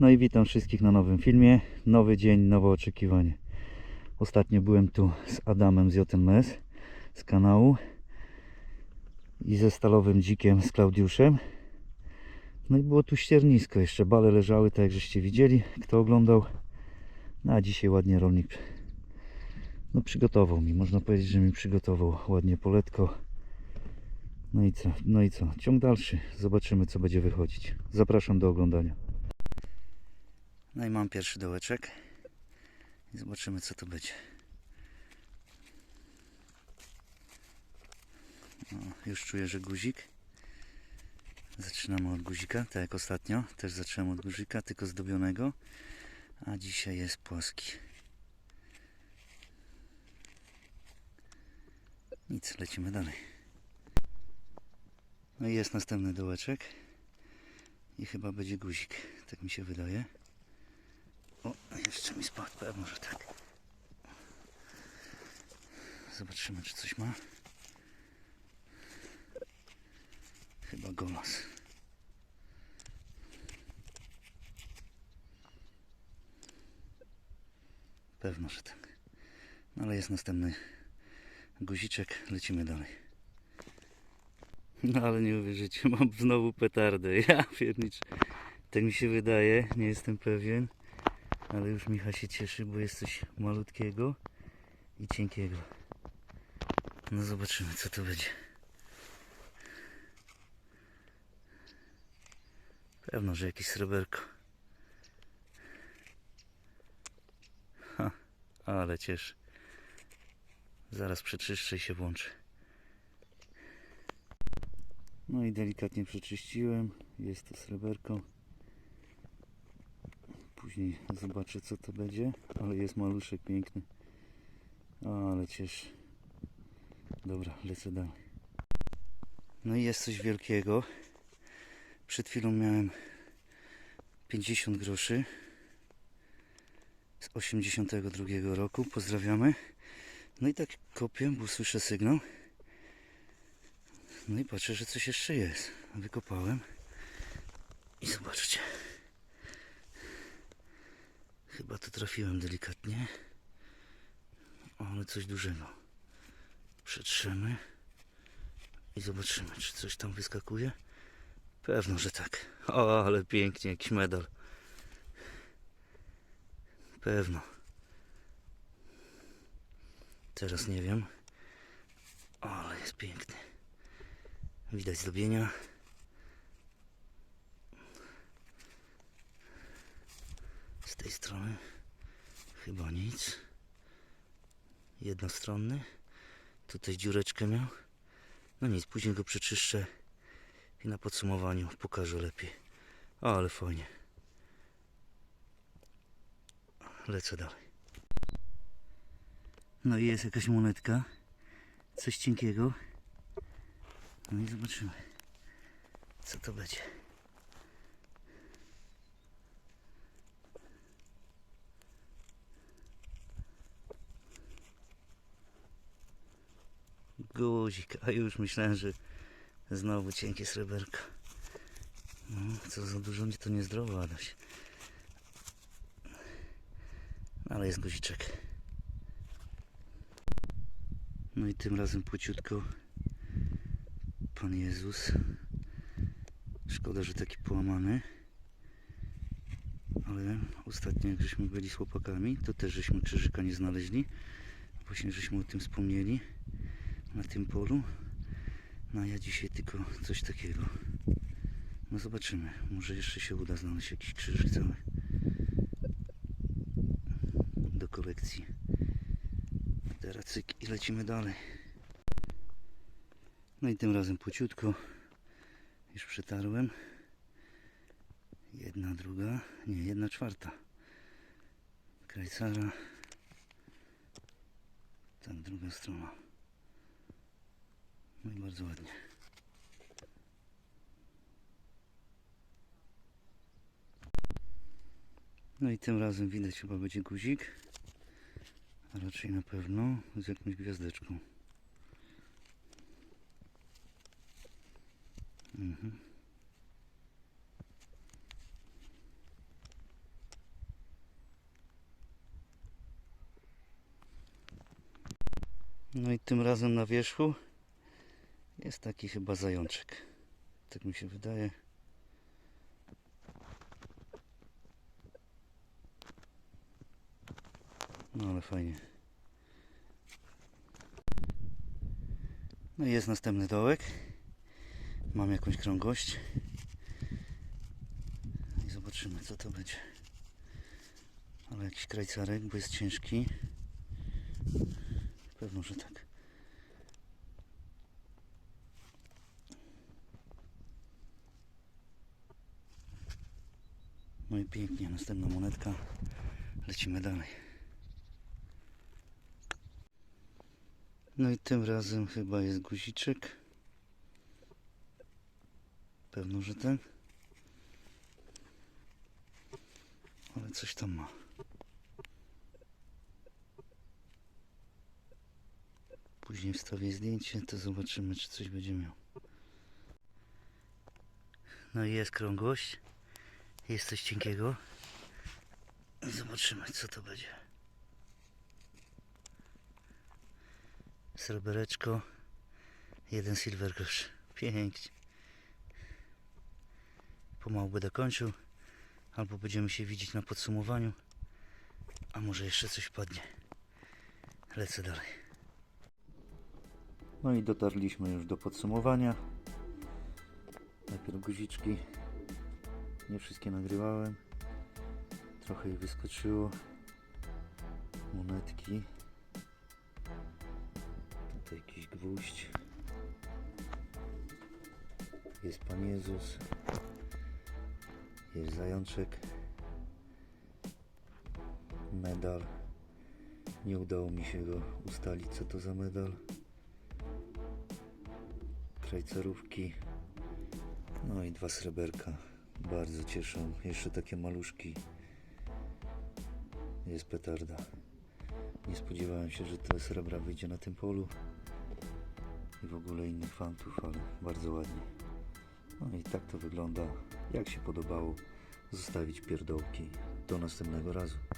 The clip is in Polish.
No i witam wszystkich na nowym filmie. Nowy dzień, nowe oczekiwanie. Ostatnio byłem tu z Adamem z JMS z kanału i ze Stalowym Dzikiem z Klaudiuszem. No i było tu ściernisko, jeszcze bale leżały, tak jak żeście widzieli, kto oglądał. No a dzisiaj ładnie rolnik no, przygotował mi, można powiedzieć, że mi przygotował ładnie poletko. No i co, no i co, ciąg dalszy, zobaczymy co będzie wychodzić. Zapraszam do oglądania. No i mam pierwszy dołeczek i zobaczymy co to będzie. No, już czuję, że guzik. Zaczynamy od guzika, tak jak ostatnio. Też zacząłem od guzika, tylko zdobionego. A dzisiaj jest płaski. Nic, lecimy dalej. No i jest następny dołeczek. I chyba będzie guzik, tak mi się wydaje. O, jeszcze mi spadł, pewno, że tak. Zobaczymy, czy coś ma. Chyba golas. Pewno, że tak. No ale jest następny guziczek, lecimy dalej. No ale nie uwierzycie, mam znowu petardę. Ja pierniczę. Tak mi się wydaje, nie jestem pewien. Ale już Micha się cieszy, bo jest coś malutkiego i cienkiego. No zobaczymy co to będzie. Pewno, że jakieś sreberko. Ha, ale cieszy. Zaraz przeczyszczę i się włączy. No i delikatnie przeczyściłem. Jest to sreberko. Później zobaczę co to będzie. Ale jest maluszek piękny. Ale cieszy. Dobra, lecę dalej. No i jest coś wielkiego. Przed chwilą miałem 50 groszy z 82 roku. Pozdrawiamy. No i tak kopię, bo słyszę sygnał. No i patrzę, że coś jeszcze jest. Wykopałem. I zobaczcie. Chyba to trafiłem delikatnie. Ale coś dużego. Przetrzemy. I zobaczymy, czy coś tam wyskakuje. Pewno, że tak. O, ale pięknie, jakiś medal. Pewno. Teraz nie wiem. O, ale jest piękny. Widać zdobienia. Z tej strony chyba nic. Jednostronny. Tutaj dziureczkę miał. No nic, później go przeczyszczę i na podsumowaniu pokażę lepiej. O, ale fajnie. Lecę dalej. No i jest jakaś monetka. Coś cienkiego. No i zobaczymy, co to będzie. Guzik, a już myślałem, że znowu cienkie sreberko. No, co za dużo nie to niezdrowo, Adaś. Ale jest guziczek. No i tym razem płciutko Pan Jezus. Szkoda, że taki połamany. Ale ostatnio jak żeśmy byli z chłopakami, to też żeśmy krzyżyka nie znaleźli. Właśnie żeśmy o tym wspomnieli na tym polu. No a ja dzisiaj tylko coś takiego. No zobaczymy. Może jeszcze się uda znaleźć jakiś krzyżyk cały. Do kolekcji. Teraz cyk i lecimy dalej. No i tym razem płciutko. Już przetarłem. Jedna, druga. Nie, jedna czwarta. Krajcara. Tak, druga strona. No i bardzo ładnie. No i tym razem widać chyba będzie guzik. A raczej na pewno z jakąś gwiazdeczką. Mhm. No i tym razem na wierzchu jest taki chyba zajączek. Tak mi się wydaje. No ale fajnie. No i jest następny dołek. Mam jakąś krągłość. I zobaczymy co to będzie. Ale jakiś krajcarek, bo jest ciężki. Pewno, że tak. No i pięknie, następna monetka. Lecimy dalej. No i tym razem chyba jest guziczek. Pewno, że ten. Ale coś tam ma. Później wstawię zdjęcie, to zobaczymy, czy coś będzie miał. No i jest krągłość. Jest coś cienkiego. Zobaczymy, co to będzie. Srebereczko. Jeden silver grosz. Pięknie. Pomału będę kończył. Albo będziemy się widzieć na podsumowaniu. A może jeszcze coś padnie. Lecę dalej. No i dotarliśmy już do podsumowania. Najpierw guziczki. Nie wszystkie nagrywałem. Trochę ich wyskoczyło. Monetki. Tutaj jakiś gwóźdź. Jest Pan Jezus. Jest zajączek. Medal. Nie udało mi się go ustalić, co to za medal. Krajcarówki. No i dwa sreberka. Bardzo cieszą. Jeszcze takie maluszki. Jest petarda. Nie spodziewałem się, że tyle srebra wyjdzie na tym polu. I w ogóle innych fantów, ale bardzo ładnie. No i tak to wygląda. Jak się podobało, zostawić pierdołki. Do następnego razu.